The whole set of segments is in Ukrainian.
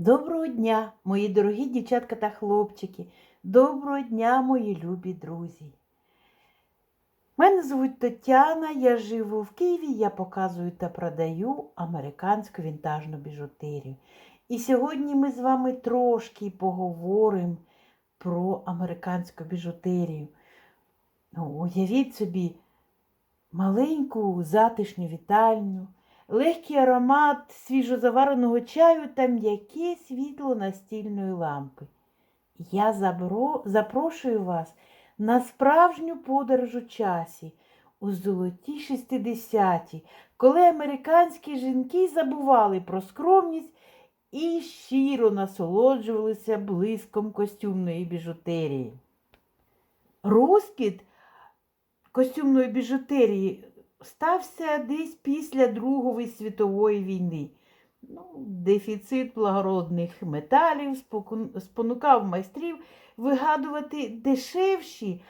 Доброго дня, мої дорогі дівчатка та хлопчики. Доброго дня, мої любі друзі. Мене звуть Тетяна, я живу в Києві, я показую та продаю американську вінтажну біжутерію. І сьогодні ми з вами трошки поговоримо про американську біжутерію. Уявіть собі маленьку затишню вітальню, легкий аромат свіжозавареного чаю та м'яке світло настільної лампи. Я забро... запрошую вас на справжню подорож у часі у золоті 60-ті, коли американські жінки забували про скромність і щиро насолоджувалися блиском костюмної біжутерії. Розкіт костюмної біжутерії стався десь після Другої світової війни. Ну, дефіцит благородних металів спонукав майстрів вигадувати дешевші,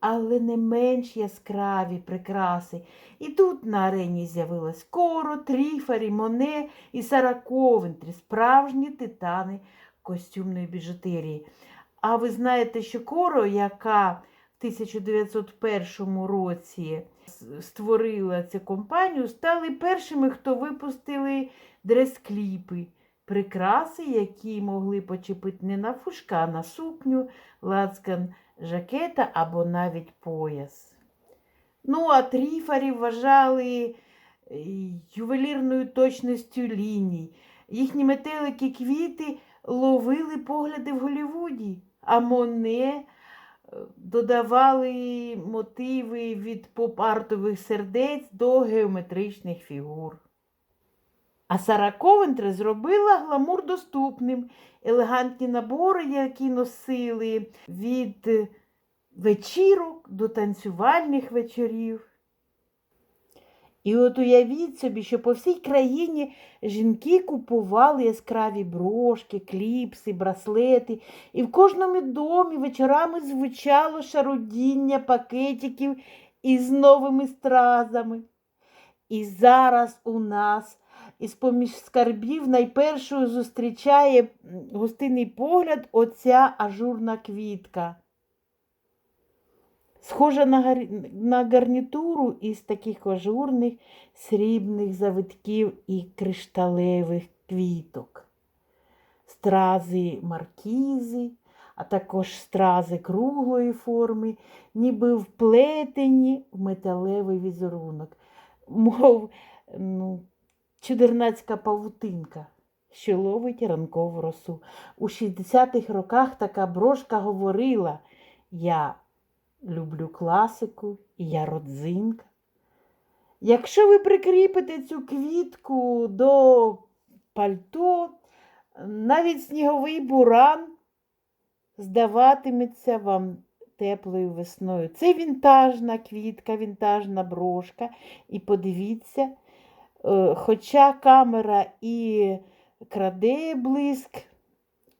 але не менш яскраві прикраси. І тут на арені з'явилась Коро, Тріфарі, Моне і Сара Ковентрі, справжні титани костюмної біжутерії. А ви знаєте, що Коро, яка в 1901 році створила цю компанію, стали першими, хто випустили дрес-кліпи, прикраси, які могли почепити не на фушка, а на сукню, лацкан жакета або навіть пояс. Ну, а тріфарі вважали е, ювелірною точністю ліній. Їхні метелики квіти ловили погляди в Голлівуді, а Моне додавали мотиви від поп-артових сердець до геометричних фігур. А Сара Ковентре зробила гламур доступним. Елегантні набори, які носили від вечірок до танцювальних вечорів. І от уявіть собі, що по всій країні жінки купували яскраві брошки, кліпси, браслети, і в кожному домі вечорами звучало шарудіння пакетиків із новими стразами. І зараз у нас із поміж скарбів найпершою зустрічає гостинний погляд оця ажурна квітка. Схожа на, гар... на гарнітуру із таких ажурних срібних завитків і кришталевих квіток. Стрази маркізи, а також стрази круглої форми, ніби вплетені в металевий візерунок, мов ну, чудернацька павутинка, що ловить ранкову росу. У 60-х роках така брошка говорила Я люблю класику, і я родзинка. Якщо ви прикріпите цю квітку до пальто, навіть сніговий буран здаватиметься вам теплою весною. Це вінтажна квітка, вінтажна брошка. І подивіться, е, хоча камера і краде блиск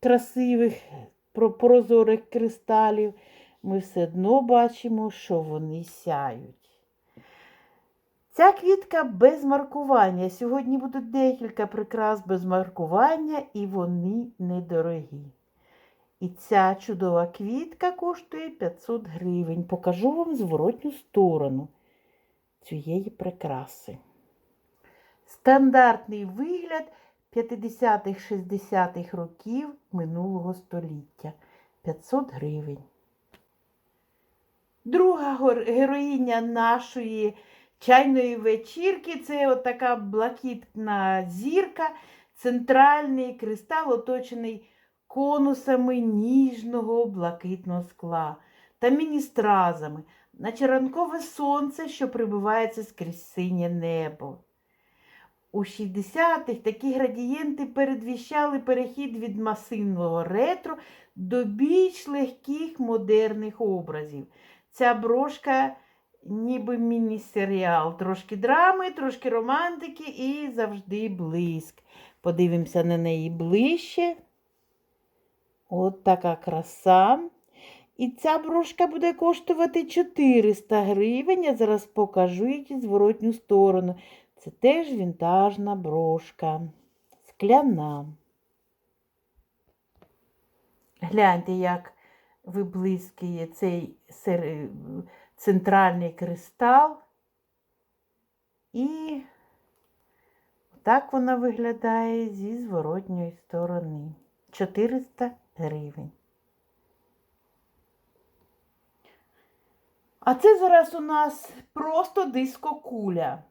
красивих прозорих кристалів, ми все одно бачимо, що вони сяють. Ця квітка без маркування. Сьогодні будуть декілька прикрас без маркування, і вони недорогі. І ця чудова квітка коштує 500 гривень. Покажу вам зворотню сторону цієї прикраси. Стандартний вигляд 50-х, 60-х років минулого століття. 500 гривень. Друга героїня нашої чайної вечірки це отака блакитна зірка, центральний кристал, оточений конусами ніжного блакитного скла та міністразами, наче ранкове сонце, що прибивається скрізь синє небо. У 60-х такі градієнти передвіщали перехід від масивного ретро до більш легких модерних образів. Ця брошка ніби міні-серіал. Трошки драми, трошки романтики і завжди блиск. Подивимося на неї ближче. От така краса. І ця брошка буде коштувати 400 гривень. Я зараз покажу її зворотню сторону. Це теж вінтажна брошка. Скляна. Гляньте, як виблискує цей сер- центральний кристал. І так вона виглядає зі зворотньої сторони. 400 гривень. А це зараз у нас просто дискокуля.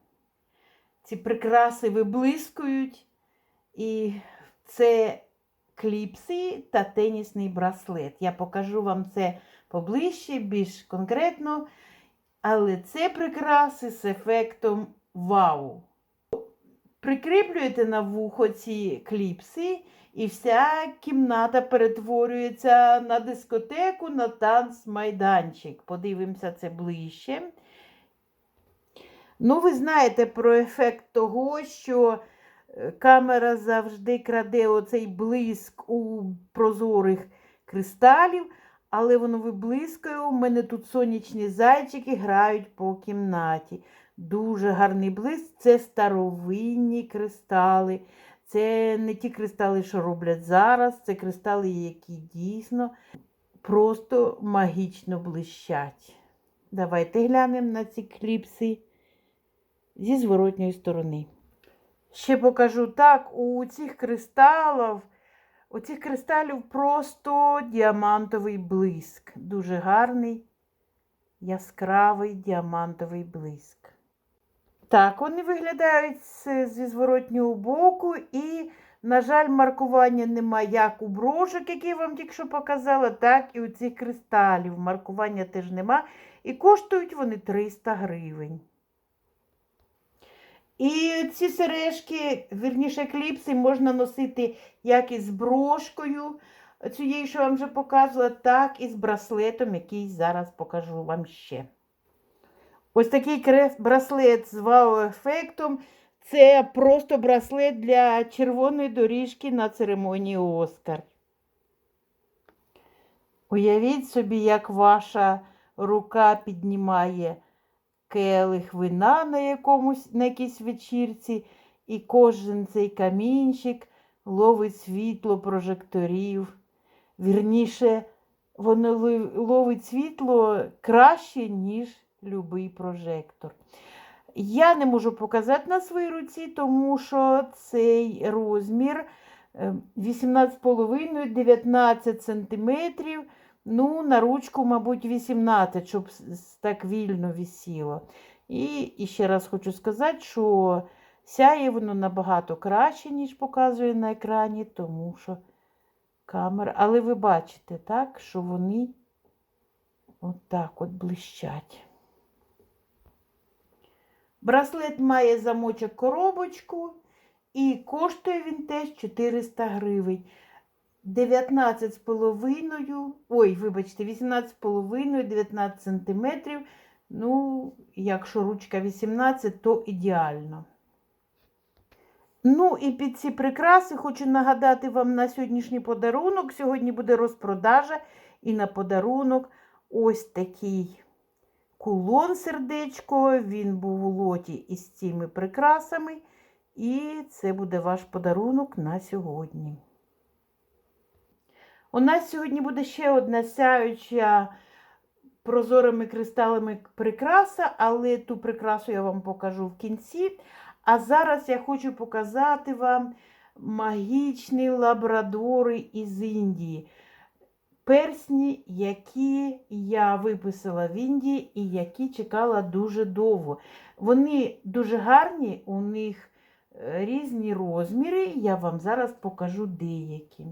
Ці прикраси виблискують. І це кліпси та тенісний браслет. Я покажу вам це поближче, більш конкретно. Але це прикраси з ефектом вау. Прикріплюєте на вухо ці кліпси, і вся кімната перетворюється на дискотеку, на танцмайданчик. Подивимося це ближче. Ну, ви знаєте про ефект того, що камера завжди краде оцей блиск у прозорих кристалів, але воно виблискує. У мене тут сонячні зайчики грають по кімнаті. Дуже гарний блиск. Це старовинні кристали. Це не ті кристали, що роблять зараз, це кристали, які дійсно просто магічно блищать. Давайте глянемо на ці кліпси зі зворотньої сторони. Ще покажу так, у цих кристалів, у цих кристалів просто діамантовий блиск. Дуже гарний, яскравий діамантовий блиск. Так, вони виглядають зі зворотнього боку і, на жаль, маркування немає як у брошок, які я вам тільки що показала, так і у цих кристалів. Маркування теж нема. І коштують вони 300 гривень. І ці сережки, вірніше, кліпси можна носити як із брошкою, цією, що я вам вже показувала, так і з браслетом, який зараз покажу вам ще. Ось такий браслет з вау-ефектом. Це просто браслет для червоної доріжки на церемонії Оскар. Уявіть собі, як ваша рука піднімає келих вина на, якомусь, на якійсь вечірці, і кожен цей камінчик ловить світло прожекторів. Вірніше, воно ловить світло краще, ніж любий прожектор. Я не можу показати на своїй руці, тому що цей розмір е, 18,5-19 см. Ну, на ручку, мабуть, 18, щоб так вільно висіло. І, і ще раз хочу сказати, що сяє воно набагато краще, ніж показує на екрані, тому що камера. Але ви бачите, так, що вони отак от блищать. Браслет має замочок коробочку і коштує він теж 400 гривень. 19 з половиною, ой, вибачте, 18 з половиною, 19 сантиметрів. Ну, якщо ручка 18, то ідеально. Ну і під ці прикраси хочу нагадати вам на сьогоднішній подарунок. Сьогодні буде розпродажа і на подарунок ось такий кулон сердечко. Він був у лоті із цими прикрасами. І це буде ваш подарунок на сьогодні. У нас сьогодні буде ще одна сяюча прозорими кристалами прикраса, але ту прикрасу я вам покажу в кінці. А зараз я хочу показати вам магічні лабрадори із Індії. Персні, які я виписала в Індії і які чекала дуже довго. Вони дуже гарні, у них е, різні розміри. Я вам зараз покажу деякі.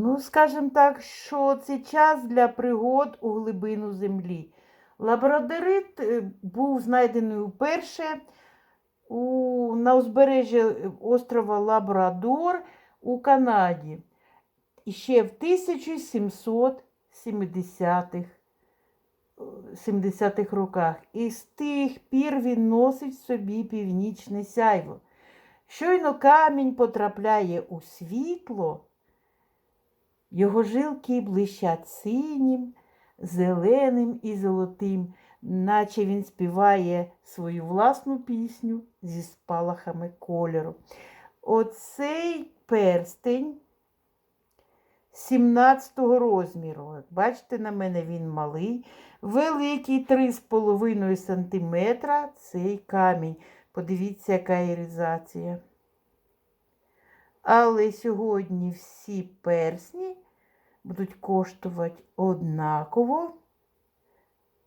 Ну, скажімо так, що це час для пригод у глибину землі. Лабрадорит е, був знайдений вперше у, на узбережжі острова Лабрадор у Канаді. Ще в 1770-х 70-х роках. І з тих пір він носить собі північне сяйво. Щойно камінь потрапляє у світло, його жилки блищать синім, зеленим і золотим, наче він співає свою власну пісню зі спалахами кольору. Оцей перстень 17 розміру. Як бачите, на мене він малий. Великий 3,5 см цей камінь. Подивіться, яка іризація. Але сьогодні всі персні будуть коштувати однаково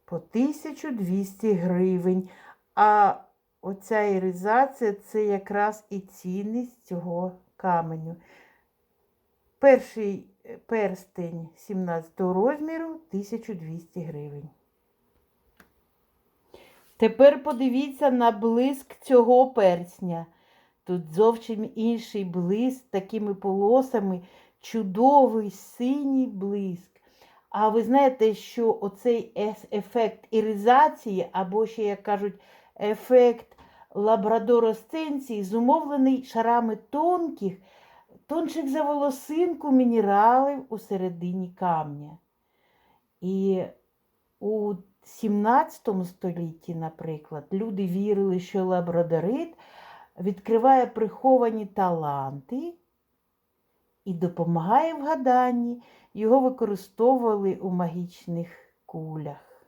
по 1200 гривень. А оця іризація це якраз і цінність цього каменю. Перший е, перстень 17 розміру 1200 гривень. Тепер подивіться на блиск цього персня. Тут зовсім інший блиск, такими полосами, чудовий синій блиск. А ви знаєте, що оцей ефект іризації, або ще, як кажуть, ефект лабрадоросценції, зумовлений шарами тонких, тонших за волосинку мінералів у середині камня. І у 17 столітті, наприклад, люди вірили, що лабрадорит відкриває приховані таланти і допомагає в гаданні. Його використовували у магічних кулях.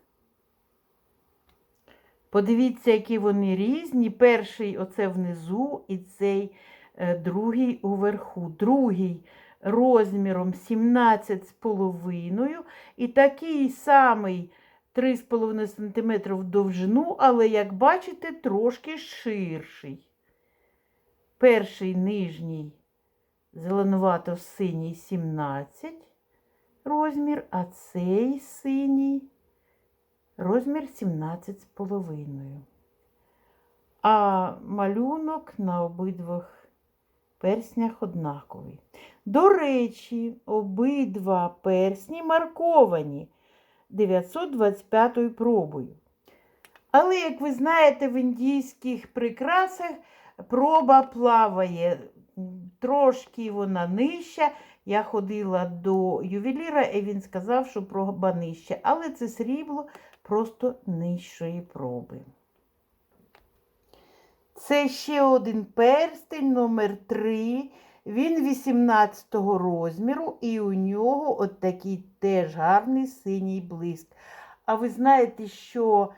Подивіться, які вони різні. Перший оце внизу і цей е, другий уверху. Другий розміром 17,5 і такий самий 3,5 см в довжину, але, як бачите, трошки ширший. Перший нижній зеленувато-синій 17 розмір, а цей синій розмір 17,5. А малюнок на обидвох перснях однаковий. До речі, обидва персні марковані 925 пробою. Але, як ви знаєте, в індійських прикрасах проба плаває. Трошки вона нижча. Я ходила до ювеліра, і він сказав, що проба нижча. Але це срібло просто нижчої проби. Це ще один перстень номер 3 Він 18 розміру, і у нього от такий теж гарний синій блиск. А ви знаєте, що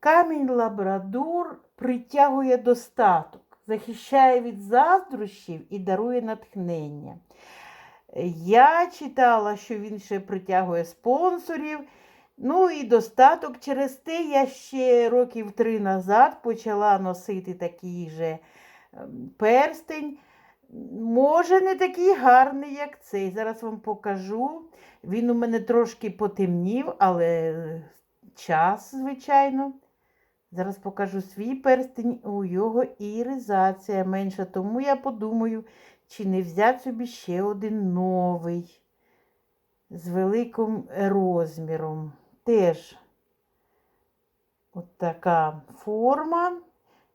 камінь лабрадор притягує достаток, захищає від заздрощів і дарує натхнення. Я читала, що він ще притягує спонсорів. Ну і достаток через те я ще років три назад почала носити такий же ем, перстень. Може, не такий гарний, як цей. Зараз вам покажу. Він у мене трошки потемнів, але час, звичайно. Зараз покажу свій перстень, у його іризація менша, тому я подумаю, чи не взяти собі ще один новий з великим розміром. Теж от така форма.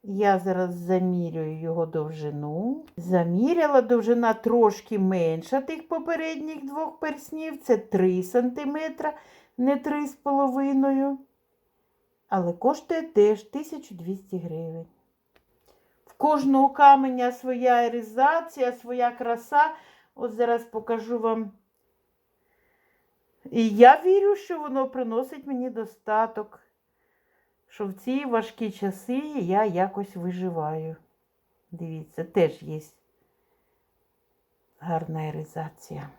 Я зараз замірюю його довжину. Заміряла довжина трошки менша тих попередніх двох перснів. Це 3 см, не 3,5 але коштує теж 1200 гривень. В кожного каменя своя іризація, своя краса. От зараз покажу вам. І я вірю, що воно приносить мені достаток, що в ці важкі часи я якось виживаю. Дивіться, теж є гарна іризація.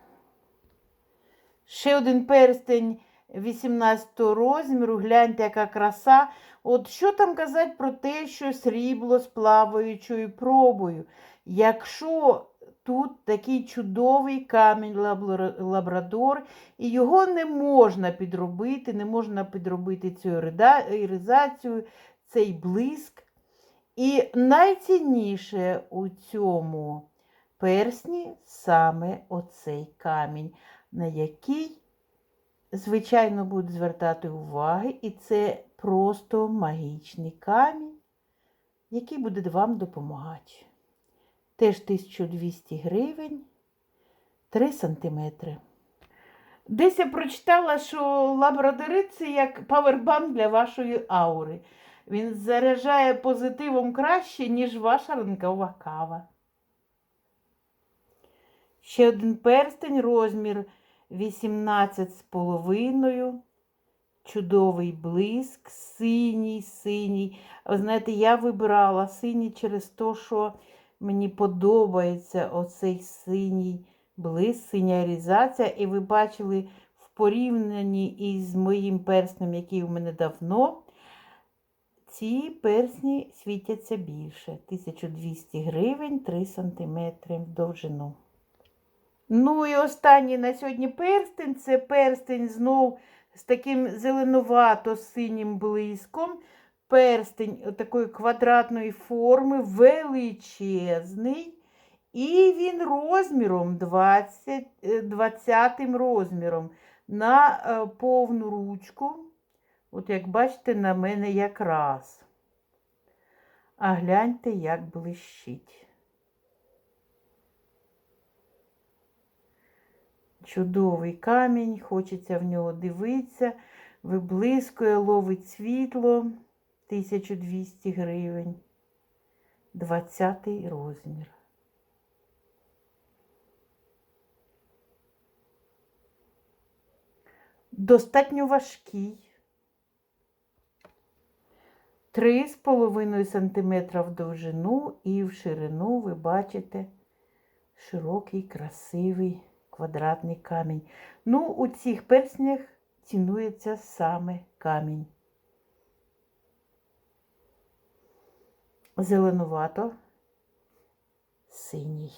Ще один перстень 18 розміру, гляньте, яка краса. От що там казати про те, що срібло з плаваючою пробою? Якщо тут такий чудовий камінь лабрадор, і його не можна підробити, не можна підробити цю іризацію, цей блиск. І найцінніше у цьому персні саме оцей камінь, на який звичайно, будуть звертати уваги, і це просто магічний камінь, який буде вам допомагати. Теж 1200 гривень, 3 сантиметри. Десь я прочитала, що лабрадорит це як павербанк для вашої аури. Він заряджає позитивом краще, ніж ваша ранкова кава. Ще один перстень, розмір 18 з половиною. Чудовий блиск, синій, синій. Ви знаєте, я вибирала синій через те, що мені подобається оцей синій блиск, синя різація. І ви бачили в порівнянні із моїм перснем, який у мене давно, ці персні світяться більше. 1200 гривень, 3 см довжину. Ну і останній на сьогодні перстень це перстень знов з таким зеленувато-синім блиском. Перстень такої квадратної форми, величезний. І він розміром 20, е, 20 розміром на е, повну ручку. От як бачите, на мене якраз. А гляньте, як блищить. Чудовий камінь, хочеться в нього дивитися, виблискує, ловить світло 1200 гривень, 20 розмір. Достатньо важкий. 3,5 см в довжину і в ширину ви бачите широкий, красивий квадратний камінь. Ну, у цих перснях цінується саме камінь. Зеленувато синій.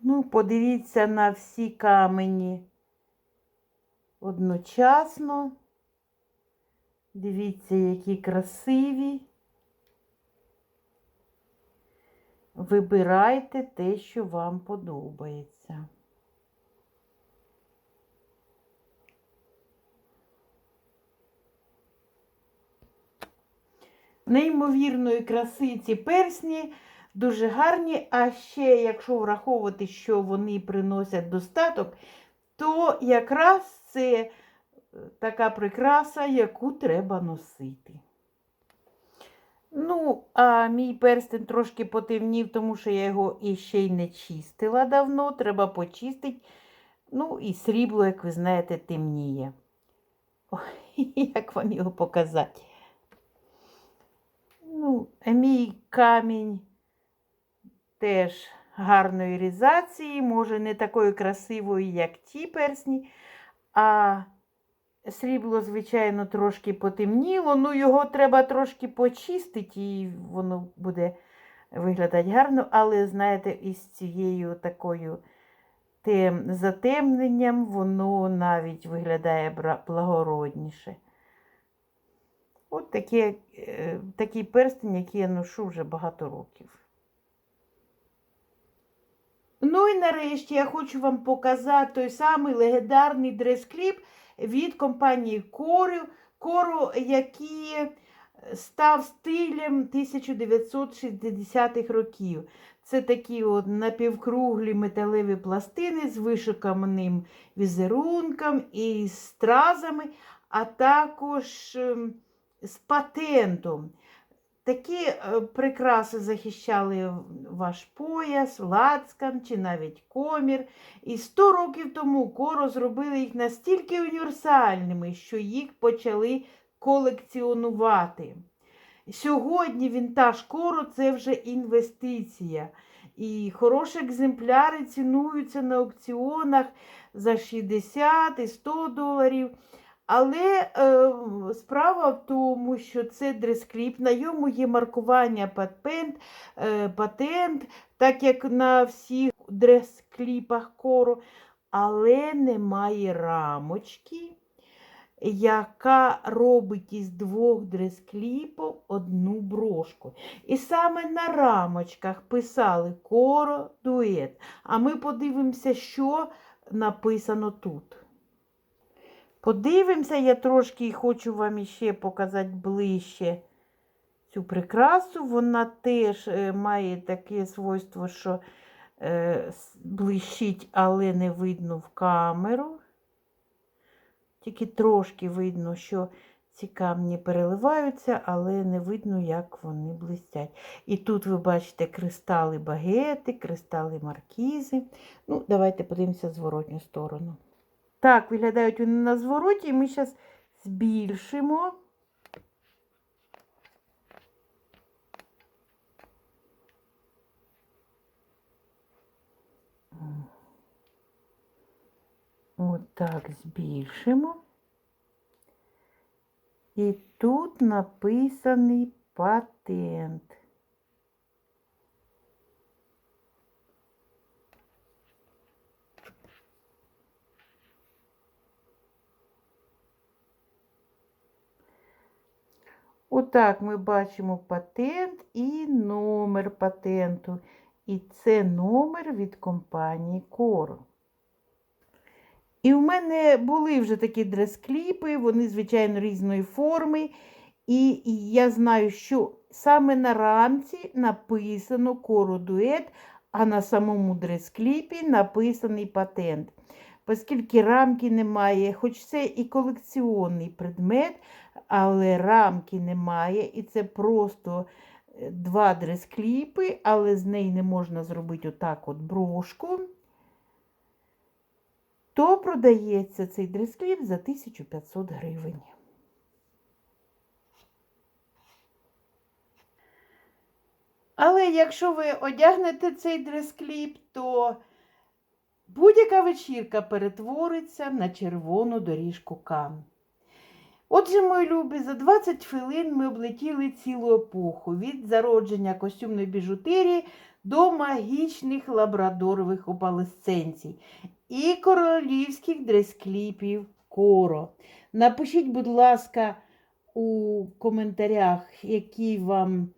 Ну, подивіться на всі камені одночасно. Дивіться, які красиві. Вибирайте те, що вам подобається. Неймовірної краси ці персні дуже гарні, а ще, якщо враховувати, що вони приносять достаток, то якраз це е, така прикраса, яку треба носити. Ну, а мій перстень трошки потемнів, тому що я його іще й не чистила давно. Треба почистити. Ну, і срібло, як ви знаєте, темніє. Ой, як вам його показати? Ну, мій камінь теж гарної різації, може, не такої красивої, як ті персні, а Срібло, звичайно, трошки потемніло, ну його треба трошки почистити, і воно буде виглядати гарно, але, знаєте, із цією такою тем... затемненням воно навіть виглядає благородніше. От такі, е, такий перстень, який я ношу вже багато років. Ну і нарешті я хочу вам показати той самий легендарний дрес-кліп від компанії Кору, Кору, який став стилем 1960-х років. Це такі от напівкруглі металеві пластини з вишуканим візерунком і стразами, а також ем, з патентом. Такі е, прикраси захищали ваш пояс, лацкан чи навіть комір. І 100 років тому коро зробили їх настільки універсальними, що їх почали колекціонувати. Сьогодні вінтаж коро це вже інвестиція. І хороші екземпляри цінуються на аукціонах за 60 і 100 доларів. Але е, справа в тому, що це дрес-кліп, на ньому є маркування патент, е, патент, так як на всіх дрес-кліпах кору, але немає рамочки, яка робить із двох дрес-кліпів одну брошку. І саме на рамочках писали коро дует. А ми подивимося, що написано тут. Подивимося, я трошки хочу вам іще показати ближче цю прикрасу. Вона теж е, має таке свойство, що е, блищить, але не видно в камеру. Тільки трошки видно, що ці камні переливаються, але не видно, як вони блистять. І тут ви бачите кристали багети, кристали маркізи. Ну, давайте подивимося зворотню сторону. Так, виглядають вони на звороті, і ми зараз збільшимо. Отак збільшимо. І тут написаний патент. Отак ми бачимо патент і номер патенту. І це номер від компанії Коро. І в мене були вже такі дрес-кліпи, вони, звичайно, різної форми. І я знаю, що саме на рамці написано Коро дует, а на самому дрес-кліпі написаний патент. Оскільки рамки немає, хоч це і колекціонний предмет, але рамки немає, і це просто е, два дрес-кліпи, але з неї не можна зробити отак от брошку то продається цей дрес-кліп за 1500 гривень. Але якщо ви одягнете цей дрес-кліп, то будь-яка вечірка перетвориться на червону доріжку кам. Отже, мої любі, за 20 хвилин ми облетіли цілу епоху від зародження костюмної біжутерії до магічних лабрадорових опалесценцій і королівських дрес-кліпів коро. Напишіть, будь ласка, у коментарях, які вам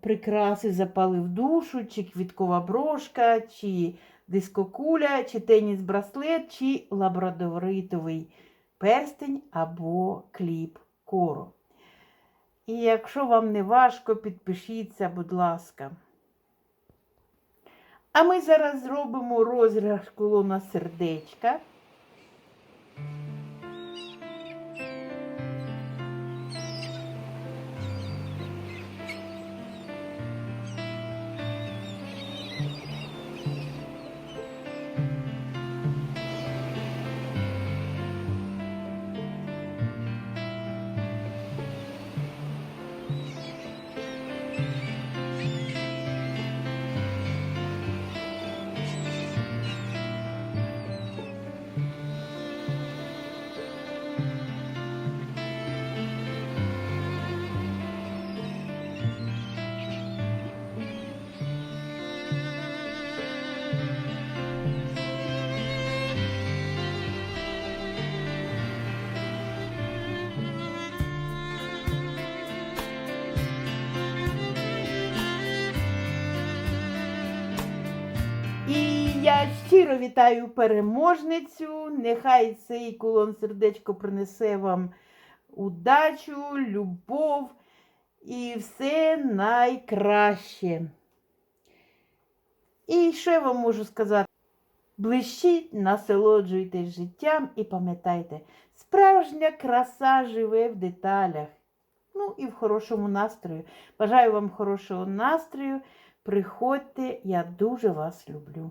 прикраси запали в душу, чи квіткова брошка, чи дискокуля, чи теніс-браслет, чи лабрадоритовий перстень або кліп кору. І якщо вам не важко, підпишіться, будь ласка. А ми зараз зробимо розіграш колона сердечка. Я щиро вітаю переможницю. Нехай цей кулон сердечко принесе вам удачу, любов і все найкраще. І що я вам можу сказати? Блищіть, насолоджуйтесь життям і пам'ятайте, справжня краса живе в деталях. Ну і в хорошому настрою. Бажаю вам хорошого настрою. Приходьте, я дуже вас люблю.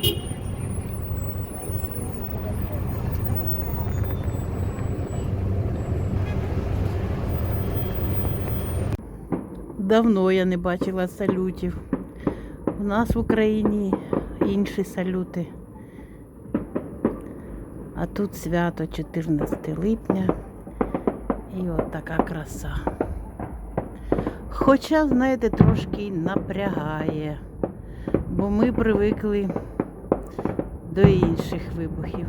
Давно я не бачила салютів. У нас в Україні інші салюти. А тут свято 14 липня. І от така краса. Хоча, знаєте, трошки напрягає, бо ми привикли до інших вибухів.